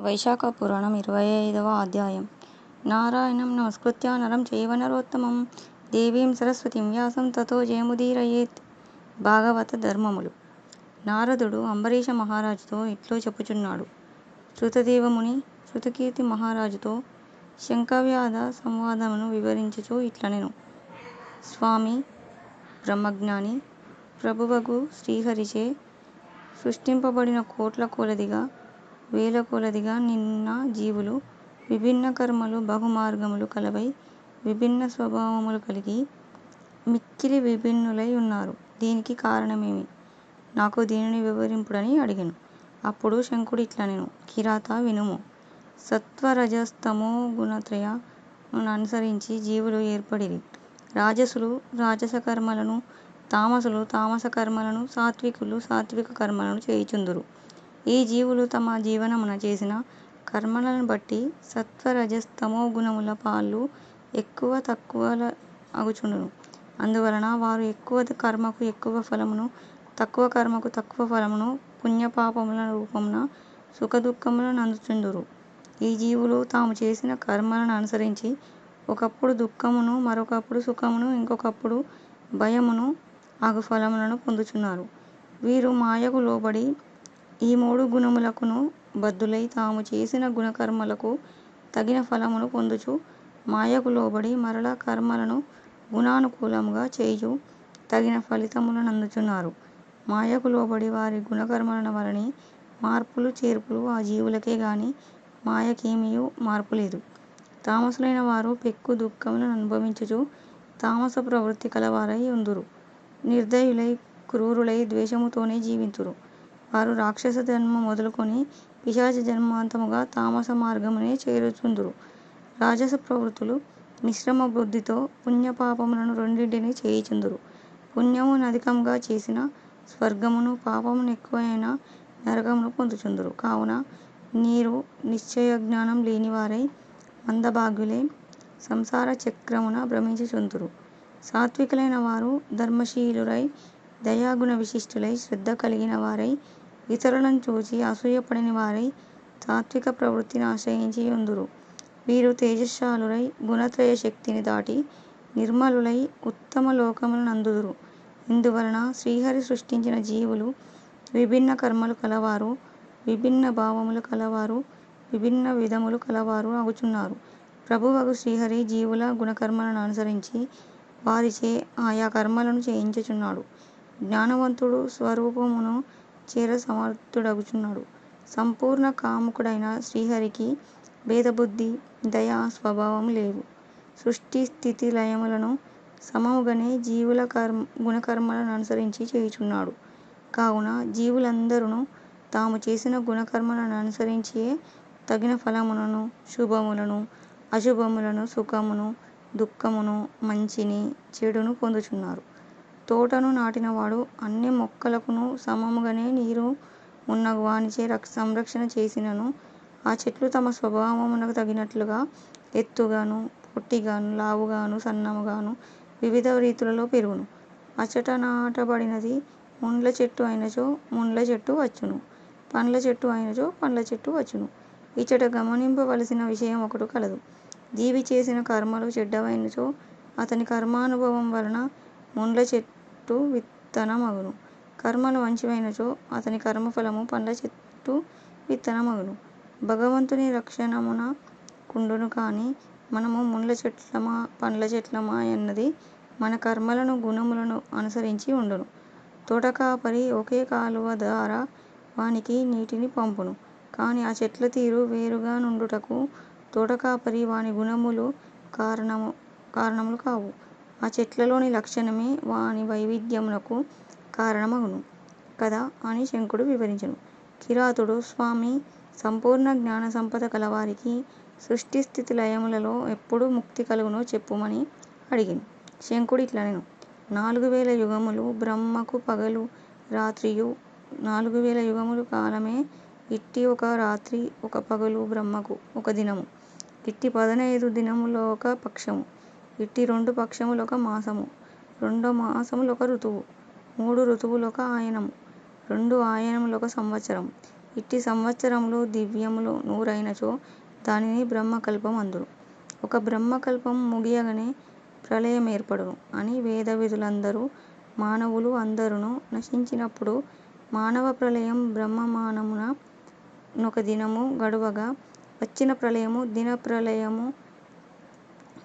వైశాఖ పురాణం ఇరవై ఐదవ అధ్యాయం. నారాయణం నమస్కృత్య నరం చైవనరోత్తమం దేవీం సరస్వతిం వ్యాసం తతో జయముదీరయేత్ భాగవత ధర్మములు. నారదుడు అంబరీష మహారాజుతో ఇట్లో చెప్పుచున్నాడు. శృతదేవముని శృతకీర్తి మహారాజుతో శంఖవ్యాధ సంవాదమును వివరించుచు ఇట్లనెను. స్వామి బ్రహ్మజ్ఞాని ప్రభువగు శ్రీహరిచే సృష్టింపబడిన కోట్ల కొలదిగా వేల కొలదిగా నిన్న జీవులు విభిన్న కర్మలు బహుమార్గములు కలవై విభిన్న స్వభావములు కలిగి మిక్కిలి విభిన్నులై ఉన్నారు. దీనికి కారణమేమి? నాకు దీనిని వివరింపుడని అడిగాను. అప్పుడు శంఖుడు ఇట్లనెను కిరాత వినుము. సత్వరజస్తమో గుణత్రయముననుసరించి జీవులు ఏర్పడిరి. రాజసులు రాజస కర్మలను తామసులు తామస కర్మలను సాత్వికులు సాత్విక కర్మలను చేయుచుందురు. ఈ జీవులు తమ జీవనమున చేసిన కర్మలను బట్టి సత్వరజస్తమో గుణముల పాలు ఎక్కువ తక్కువల అగుచుండును అందువలన వారు ఎక్కువ కర్మకు ఎక్కువ ఫలమును తక్కువ కర్మకు తక్కువ ఫలమును పుణ్యపాపముల రూపమున సుఖదుఃఖములను అందుచుందురు. ఈ జీవులు తాము చేసిన కర్మలను అనుసరించి ఒకప్పుడు దుఃఖమును మరొకప్పుడు సుఖమును ఇంకొకప్పుడు భయమును అగు ఫలములను పొందుచున్నారు వీరు మాయకు లోబడి ఈ మూడు గుణములకును బద్ధులై తాము చేసిన గుణకర్మలకు తగిన ఫలమును పొందుచు మాయకు లోబడి మరలా కర్మలను గుణానుకూలముగా చేయు తగిన ఫలితములను అందుచున్నారు మాయకు లోబడి వారి గుణకర్మల వలని మార్పులు చేర్పులు ఆ జీవులకే గాని మాయకేమీ మార్పు లేదు. తామసులైన వారు పెక్కు దుఃఖములను అనుభవించుచు తామస ప్రవృత్తి కలవారై ఉందురు. నిర్దయులై క్రూరులై ద్వేషముతోనే జీవింతురు. వారు రాక్షస జన్మ మొదలుకొని పిశాచ జన్మాంతముగా తామస మార్గమునే చేరుచుందురు. రాజస ప్రవృత్తులు మిశ్రమ బుద్ధితో పుణ్యపాపములను రెండింటినీ చేయుచుందురు. పుణ్యమునధికముగా చేసిన స్వర్గమును పాపమునెక్కువైన నరకమును పొందుచుందురు. కావున నీరు నిశ్చయజ్ఞానం లేనివారై మందభాగ్యులై సంసార చక్రమున భ్రమించుచుందురు. సాత్వికులైన వారు ధర్మశీలురై దయాగుణ విశిష్టులై శ్రద్ధ కలిగిన వారై ఇతరులను చూచి అసూయపడని వారై తాత్విక ప్రవృత్తిని ఆశ్రయించి ఉందురు. వీరు తేజశ్శాలురై గుణత్రయ శక్తిని దాటి నిర్మలులై ఉత్తమ లోకములనందుదురు ఇందువలన శ్రీహరి సృష్టించిన జీవులు విభిన్న కర్మలు కలవారు విభిన్న భావములు కలవారు విభిన్న విధములు కలవారు అగుచున్నారు. ప్రభువగు శ్రీహరి జీవుల గుణకర్మలను అనుసరించి వారిచే ఆయా కర్మలను చేయించుచున్నాడు. జ్ఞానవంతుడు స్వరూపమును చేర సమర్థుడగుచున్నాడు. సంపూర్ణ కాముకుడైన శ్రీహరికి భేదబుద్ధి దయా స్వభావం లేవు. సృష్టి స్థితి లయములను సమముగనే జీవుల కర్మ గుణకర్మలను అనుసరించి చేయుచున్నాడు. కావున జీవులందరునూ తాము చేసిన గుణకర్మలను అనుసరించియే తగిన ఫలములను శుభములను అశుభములను సుఖమును దుఃఖమును మంచిని చెడును పొందుచున్నారు. తోటను నాటినవాడు అన్ని మొక్కలకును సమముగనే నీరు మున్నగు వానిచే సంరక్షణ చేసినను. ఆ చెట్లు తమ స్వభావమునకు తగినట్లుగా ఎత్తుగాను పొట్టిగాను లావుగాను సన్నముగాను వివిధ రీతులలో పెరుగును. అచ్చట నాటబడినది ముండ్ల చెట్టు అయినచో ముండ్ల చెట్టు వచ్చును. పండ్ల చెట్టు అయినచో పండ్ల చెట్టు వచ్చును. ఇచ్చట గమనింపవలసిన విషయం ఒకటి కలదు. జీవి చేసిన కర్మలు చెడ్డవైనచో అతని కర్మానుభవం వలన ముండ్ల చెట్టు చెట్టు విత్తనమగును. కర్మలు మంచివైనచో అతని కర్మఫలము పండ్ల చెట్టు విత్తనమగును. భగవంతుని రక్షణమున కుండును కాని మనము ముండ్ల చెట్లమా పండ్ల చెట్లమా అన్నది మన కర్మలను గుణములను అనుసరించి ఉండును. తోటకాపరి ఒకే కాలువ ద్వారా వానికి నీటిని పంపును. కాని ఆ చెట్ల తీరు వేరుగా నుండుటకు తోటకాపరి వాని గుణములు కారణము కారణములు కావు. ఆ చెట్లలోని లక్షణమే వాని వైవిధ్యమునకు కారణమగును. కదా? అని శంఖుడు వివరించెను. కిరాతుడు స్వామి సంపూర్ణ జ్ఞాన సంపద కలవారికి సృష్టి స్థితి లయములలో ఎప్పుడు ముక్తి కలుగునో చెప్పుమని అడిగెను. శంఖుడు ఇట్లనెను. నాలుగు వేల యుగములు బ్రహ్మకు పగలు రాత్రియు నాలుగు వేల యుగములు కాలమే ఇట్టి ఒక రాత్రి ఒక పగలు బ్రహ్మకు ఒక దినము. ఇట్టి పదనైదు దినములొక పక్షము. ఇట్టి రెండు పక్షములొక మాసము. రెండు మాసములొక ఋతువు. మూడు ఋతువులొక ఆయనము. రెండు ఆయనములొక సంవత్సరము. ఇట్టి సంవత్సరములు దివ్యములు నూరైనచో దానిని బ్రహ్మకల్పం అందురు. ఒక బ్రహ్మకల్పం ముగియగనే ప్రళయమేర్పడును. అని వేదవిదులందరూ మానవులు అందరును నశించినప్పుడు మానవ ప్రళయం బ్రహ్మమానమున నొక దినము గడువగా వచ్చిన ప్రళయము దిన ప్రళయము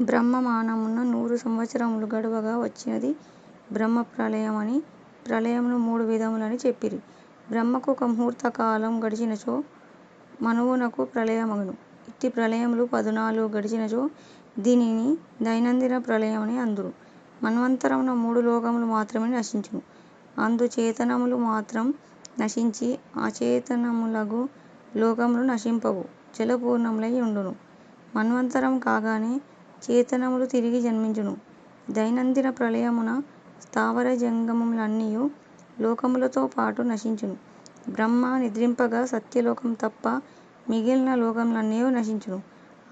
బ్రహ్మమానమున నూరు సంవత్సరములు గడువగా వచ్చినది బ్రహ్మ ప్రళయమని ప్రళయమును మూడు విధములని చెప్పిరి. బ్రహ్మకు ఒక ముహూర్త కాలం గడిచినచో మనువునకు ప్రళయమగును. ఇట్టి ప్రళయములు పదునాలుగు గడిచినచో దీనిని దైనందిన ప్రళయమని అందురు. మన్వంతరమున మూడు లోకములు మాత్రమే నశించును. అందు చేతనములు మాత్రం నశించి అచేతనములగు లోకములు నశింపవు జలపూర్ణములై యుండును. మన్వంతరం కాగానే చేతనములు తిరిగి జన్మించును. దైనందిన ప్రళయమున స్థావర జంగమములన్నీయు లోకములతో పాటు నశించును. బ్రహ్మ నిద్రింపగా సత్యలోకం తప్ప మిగిలిన లోకములన్నీయు నశించును.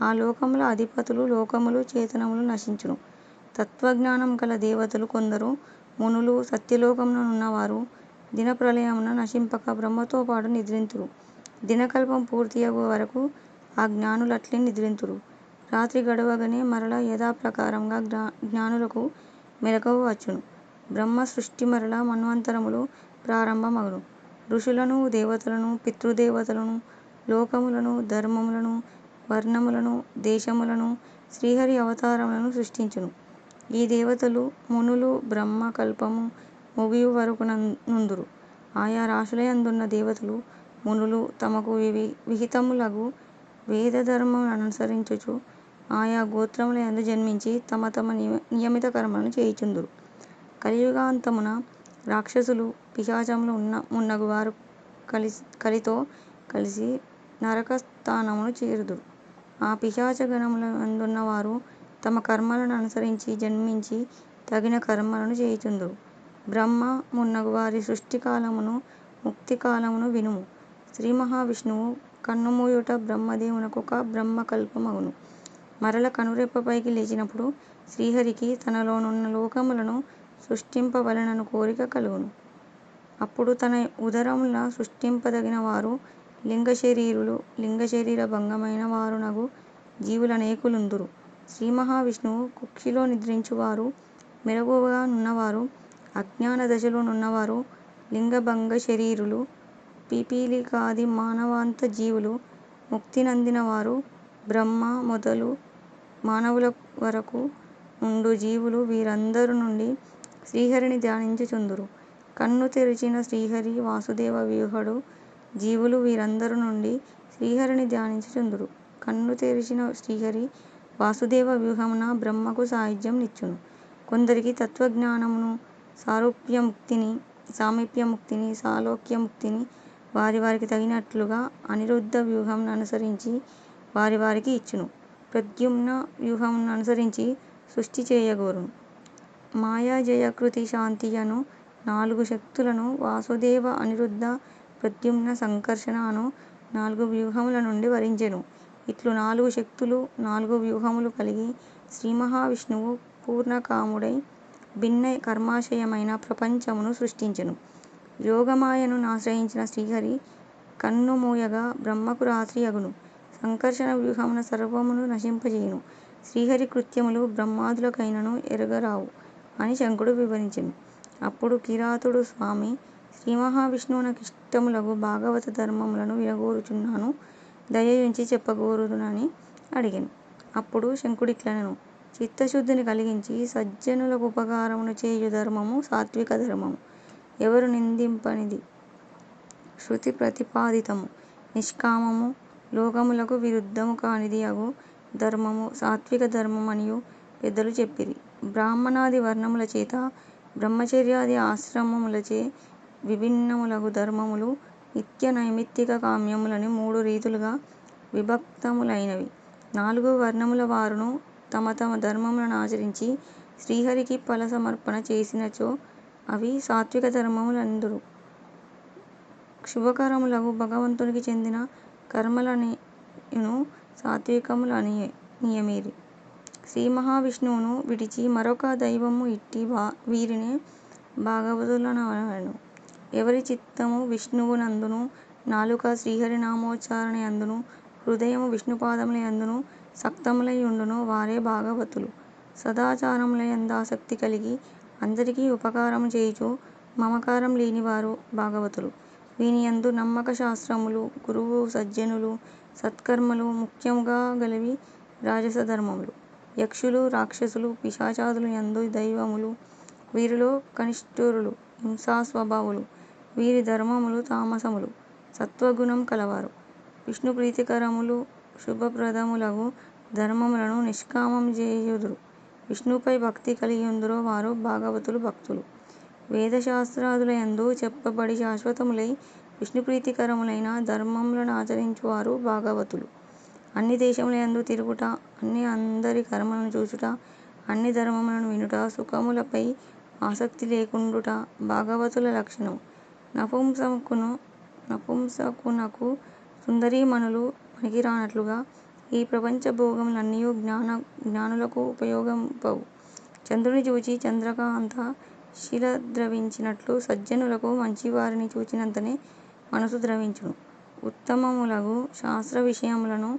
ఆ లోకముల అధిపతులు లోకములు చేతనములు నశించును. తత్వజ్ఞానం గల దేవతలు కొందరు మునులు సత్యలోకమున నున్నవారు దినప్రళయమున నశింపక బ్రహ్మతో పాటు నిద్రింతురు. దినకల్పము పూర్తియగు వరకు ఆ జ్ఞానులట్లే నిద్రింతురు. రాత్రి గడవగానే మరల యథాప్రకారముగా జ్ఞానులకు మెలకువ వచ్చును. బ్రహ్మ సృష్టి మరల మన్వంతరములు ప్రారంభమగును. ఋషులను దేవతలను పితృదేవతలను లోకములను ధర్మములను వర్ణములను దేశములను శ్రీహరి అవతారములను సృష్టించును. ఈ దేవతలు మునులు బ్రహ్మ కల్పము ముగియువరకు నుందురు. ఆయా రాశులయందున్న దేవతలు మునులు తమకు విహితములగు అనుసరించుచు ఆయా గోత్రములయందు జన్మించి తమ తమ నియమిత కర్మలను చేయుచుందురు. కలియుగాంతమున రాక్షసులు పిశాచములు మున్నగువారు కలితో కలిసి నరకస్థానమును చేరుదురు. ఆ పిశాచ గణములందున్నవారు తమ కర్మలను అనుసరించి జన్మించి తగిన కర్మలను చేయుచుందురు. బ్రహ్మ మున్నగు వారి సృష్టి కాలమును ముక్తి కాలమును వినుము. శ్రీమహావిష్ణువు కన్నుమూయుట బ్రహ్మదేవునకొక బ్రహ్మకల్ప మగును. మరల కనురెప్పపైకి లేచినప్పుడు శ్రీహరికి తనలోనున్న లోకములను సృష్టింపవలెనను కోరిక కలుగును. అప్పుడు తన ఉదరమున సృష్టింపదగినవారు లింగశరీరులు లింగశరీర భంగమైన వారునగు జీవులనేకులుందురు. శ్రీమహావిష్ణువు కుక్షిలో నిద్రించువారు మెలకువగా నున్నవారు అజ్ఞాన దశలో నున్నవారు లింగభంగశరీరులు పిపీలికాది మానవాంత జీవులు ముక్తినందినవారు బ్రహ్మ మొదలు మానవుల వరకు ఉండు జీవులు వీరందరునుండి శ్రీహరిని ధ్యానించుచుందురు. కన్ను తెరిచిన శ్రీహరి వాసుదేవ వ్యూహుడు జీవులు వీరందరు నుండి శ్రీహరిని ధ్యానించుచుందురు. కన్ను తెరిచిన శ్రీహరి వాసుదేవ వ్యూహమున బ్రహ్మకు సాయుజ్యము నిచ్చును. కొందరికి తత్వజ్ఞానమును సారూప్యముక్తిని సామీప్యముక్తిని సాలోక్యముక్తిని వారి వారికి తగినట్లుగా అనిరుద్ధ వ్యూహము అనుసరించి వారి వారికి ఇచ్చును. ప్రద్యుమ్న వ్యూహంను అనుసరించి సృష్టి చేయగోరును. మాయా జయకృతి శాంతియను శాంతి నాలుగు శక్తులను వాసుదేవ అనిరుద్ధ ప్రద్యుమ్న సంకర్షణ అను నాలుగు వ్యూహముల నుండి వరించెను. ఇట్లు నాలుగు శక్తులు నాలుగు వ్యూహములు కలిగి శ్రీమహావిష్ణువు పూర్ణకాముడై భిన్న కర్మాశయమైన ప్రపంచమును సృష్టించెను. యోగమాయను నాశ్రయించిన శ్రీహరి కన్నుమూయగా బ్రహ్మకు రాత్రి యగును. సంకర్షణ వ్యూహమున సర్వమును నశింపజేయును. శ్రీహరి కృత్యములు బ్రహ్మాదులకైనను ఎరుగరావు అని శంకుడు వివరించెను. అప్పుడు కిరాతుడు స్వామీ శ్రీమహావిష్ణువునకిష్టములగు భాగవత ధర్మములను వినగోరుచున్నాను దయయుంచి చెప్పగోరుదునని అడిగెను. అప్పుడు శంకరుడిట్లనెను చిత్తశుద్ధిని కలిగించి సజ్జనులకుపకారమును చేయు ధర్మము సాత్విక ధర్మము. ఎవరు నిందింపనిది. శృతి ప్రతిపాదితము. నిష్కామము లోకములకు విరుద్ధము కానిది అగు ధర్మము సాత్విక ధర్మమనియు పెద్దలు చెప్పిరి. బ్రాహ్మణాది వర్ణములచేత బ్రహ్మచర్యాది ఆశ్రమములచే విభిన్నములగు ధర్మములు నిత్య నైమిత్తిక కామ్యములని మూడు రీతులుగా విభక్తములైనవి. నాలుగు వర్ణముల వారును తమ తమ ధర్మములనాచరించి శ్రీహరికి ఫల సమర్పణ చేసినచో అవి సాత్విక ధర్మములందురు. శుభకరములగు భగవంతునికి చెందిన కర్మలన్నీయును సాత్వికములనియమిరి. శ్రీమహావిష్ణువును విడిచి మరొక దైవము ఇట్టి వీరినే భాగవతులనవలెను. ఎవరి చిత్తము విష్ణువు నందును నాలుక శ్రీహరి నామోచ్చారణయందును హృదయము విష్ణుపాదములయందును సక్తములై యుండునో వారే భాగవతులు. సదాచారములయందాసక్తి కలిగి అందరికీ ఉపకారము చేయుచు మమకారం లేనివారు భాగవతులు. వీనియందు నమ్మక శాస్త్రములు, గురువు, సజ్జనులు, సత్కర్మలు, ముఖ్యముగా గలవి రాజస ధర్మములు యక్షులు, రాక్షసులు, పిశాచాదుల యందు దైవములు, వీరిలో కనిష్ఠులు హింసాస్వభావులు. వీరి ధర్మములు తామసములు. సత్వగుణం కలవారు. విష్ణుప్రీతికరములు శుభప్రదములగు ధర్మములను నిష్కామము చేయుదురు. విష్ణుపై భక్తి కలిగియుందురో వారు భాగవతులు భక్తులు. వేదశాస్త్రాదులయందు చెప్పబడి శాశ్వతములై విష్ణుప్రీతికరములైన ధర్మములనాచరించువారు భాగవతులు. అన్ని దేశములయందు తిరుగుట, అన్ని అందరి కర్మలను చూచుట, అన్ని ధర్మములను వినుట, సుఖములపై ఆసక్తి లేకుండుట భాగవతుల లక్షణము. నపుంసకునకు సుందరీమణులు పనికిరానట్లుగా ఈ ప్రపంచ భోగములన్నీయు జ్ఞానులకు ఉపయోగింపవు. చంద్రుని చూచి చంద్రకాంత శిల ద్రవించినట్లు సజ్జనులకు మంచివారిని చూచినంతనే మనసు ద్రవించును. ఉత్తమములగు శాస్త్ర విషయములను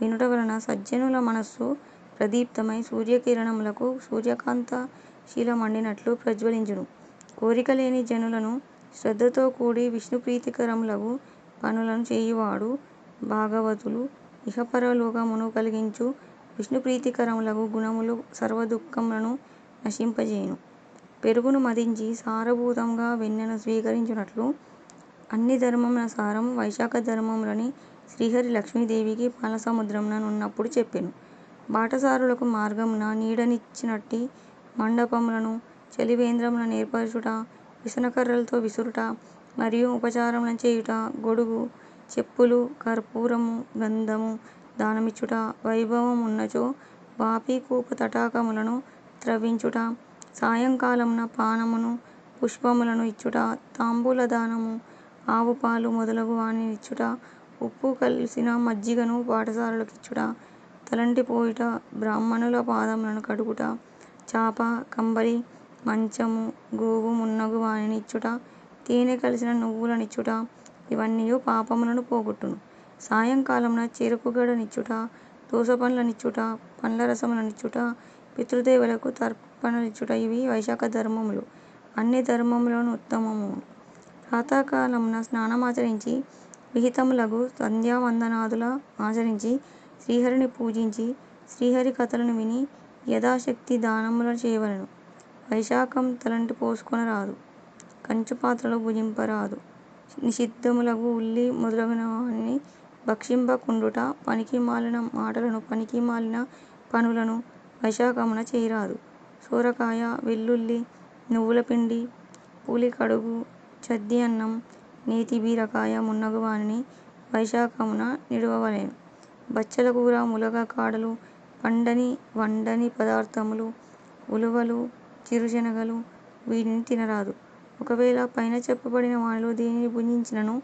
వినుట వలన సజ్జనుల మనస్సు ప్రదీప్తమై సూర్యకిరణములకు సూర్యకాంత శీల మండినట్లు ప్రజ్వలించును. కోరిక లేని జనులను శ్రద్ధతో కూడి విష్ణుప్రీతికరములగు పనులను చేయువాడు భాగవతులు. ఇహపరలోకమును కలిగించు విష్ణుప్రీతికరములగు గుణములు సర్వదుఃఖములను నశింపజేయును. పెరుగును మదించి సారభూతంగా వెన్నను స్వీకరించునట్లు అన్ని ధర్మముల వైశాఖ ధర్మములని శ్రీహరి లక్ష్మీదేవికి పాలసముద్రమున నున్నప్పుడు చెప్పెను. బాటసారులకు మార్గమున నీడనిచ్చినట్టి మండపములను, చలివేంద్రముల నేర్పరచుట, విసనకర్రలతో విసురుట, మరియు ఉపచారములను చేయుట, గొడుగు, చెప్పులు, కర్పూరము, గంధము దానమిచ్చుట, వైభవమున్నచో వాపి కూప తటాకములను త్రవ్వించుట, సాయంకాలమున పానమును, పుష్పములను ఇచ్చుట, తాంబూలదానము, ఆవుపాలు మొదలగు వానినిచ్చుట, ఉప్పు కలిసిన మజ్జిగను పాఠశాలలకు ఇచ్చుట తలంటి పోయుట, బ్రాహ్మణుల పాదములను కడుగుట, చాప, కంబళి, మంచము, గోవు మున్నగు వానిని ఇచ్చుట, తేనె కలిసిన నువ్వులనిచ్చుట ఇవన్నీ పాపములను పోగొట్టును. సాయంకాలమున చెరుకుగడనిచ్చుట, నిచ్చుట, దోసపండ్ల నిచ్చుట, పండ్లరసముల నిచ్చుట, పితృదేవతలకు తర్పణలిచ్చుట ఇవి వైశాఖ ధర్మములు అన్ని ధర్మముల ఉత్తమము ప్రాతఃకాలమున స్నానమాచరించి విహితములగు సంధ్యావందనాదుల ఆచరించి శ్రీహరిని పూజించి శ్రీహరి కథలను విని యథాశక్తి దానముల చేయవలెను. వైశాఖం తలంటి కోసుకొని రాదు కంచు పాత్రలో భుజింపరాదు. నిషిద్ధములగు ఉల్లి మొదలగువానిని భక్షింపకుండుట పనికిమాలిన మాటలను పనికిమాలిన పనులను వైశాఖమున చేయరాదు. సొరకాయ వెల్లుల్లి, నువ్వులపిండి, పులికడుగు, చద్ది అన్నం, నేతి బీరకాయ మున్నగు వానిని వైశాఖమున నిడువవలెను. బచ్చల కూర, ములగ కాడలు, పండని వండని పదార్థములు ఉలువలు, చిరుశనగలు వీటిని తినరాదు. ఒకవేళ పైన చెప్పబడిన వానిలో దేనిని భుజించినను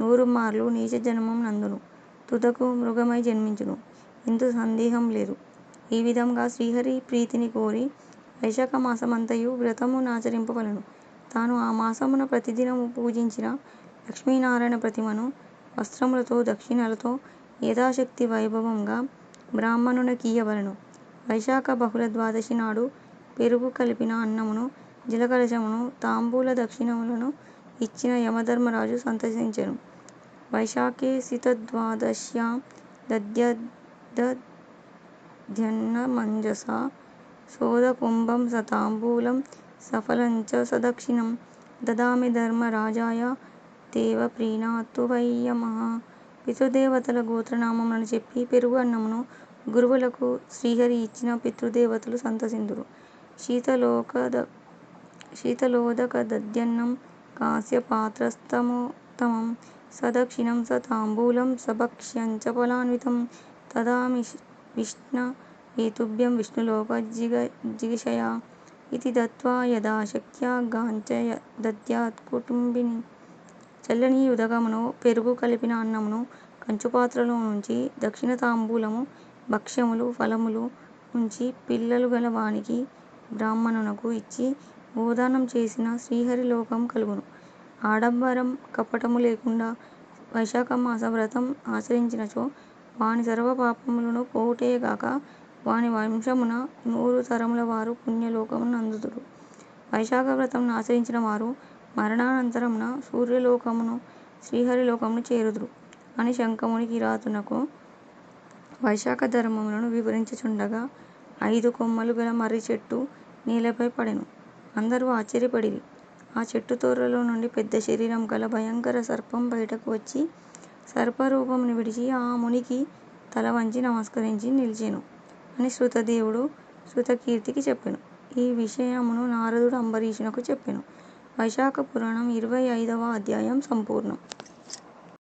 నూరుమార్లు జన్మం నందును. తుదకు మృగమై జన్మించును. ఇందు సందేహం లేదు. ఈ విధంగా శ్రీహరి ప్రీతిని కోరి వైశాఖమాసమంతయు వ్రతము నాచరింపవలెను. తాను ఆ మాసమున ప్రతిదినము పూజించిన లక్ష్మీనారాయణ ప్రతిమను వస్త్రములతో దక్షిణలతో యథాశక్తి వైభవముగా బ్రాహ్మణునకియ్యవలెను. వైశాఖ బహుళ ద్వాదశి నాడు పెరుగు కలిపిన అన్నమును, జలకలశమును, తాంబూల దక్షిణములను ఇచ్చిన యమధర్మరాజు సంతసించెను. వైశాఖే శీతద్వాదశ్యాం దద్యాదధ్యన్నమంజసా సోదకుంభం సతాంబూలం సఫలంచ సదక్షిణం దదామి ధర్మరాజాయ దేవ ప్రీణాతు వై యమః. పితృదేవతల గోత్రనామములను చెప్పి పెరుగు అన్నమును గురువులకు శ్రీహరి ఇచ్చిన పితృదేవతలు సంతసింతురు. శీతలోదకదధ్యన్నం కాంస్యపాత్రస్థముత్తమం సదక్షిణం సతాంబూలం చ ఫలాన్వితం దదామి విష్ణవే విష్ణులోక జిగీషయా ఇతి దత్వా యథాశక్త్యా గాంచ దద్యాత్కుటుంబిని. చల్లని ఉదగమును పెరుగు కలిపిన అన్నమును కంచుపాత్రలో నుంచి దక్షిణ తాంబూలము, భక్ష్యములు, ఫలములు నుంచి పిల్లలు గల వానికి బ్రాహ్మణునకు ఇచ్చి గోదానం చేసిన శ్రీహరి లోకం కలుగును. ఆడంబరం కపటము లేకుండా వైశాఖ మాస వ్రతం ఆచరించినచో వాని సర్వ పాపములను పోవుటయేగాక వాని వంశమున నూరు తరముల వారు పుణ్యలోకమును నందుదురు. వైశాఖ వ్రతమును ఆచరించిన వారు మరణానంతరమున సూర్యలోకమును శ్రీహరిలోకమును చేరుదురు అని శంఖముని కిరాతునకు వైశాఖ ధర్మములను వివరించుచుండగా ఐదు కొమ్మలు గల మర్రి చెట్టు నేలపై పడెను. అందరూ ఆశ్చర్యపడిరి. ఆ చెట్టు తోరలో నుండి పెద్ద శరీరం గల భయంకర సర్పం బయటకు వచ్చి సర్పరూపమును విడిచి ఆ మునికి తలవంచి నమస్కరించి నిలిచెను అని శృతదేవుడు శృతకీర్తికి చెప్పెను. ఈ విషయమును నారదుడు అంబరీషునకు చెప్పెను. వైశాఖ పురాణం ఇరవై ఐదవ అధ్యాయం సంపూర్ణం.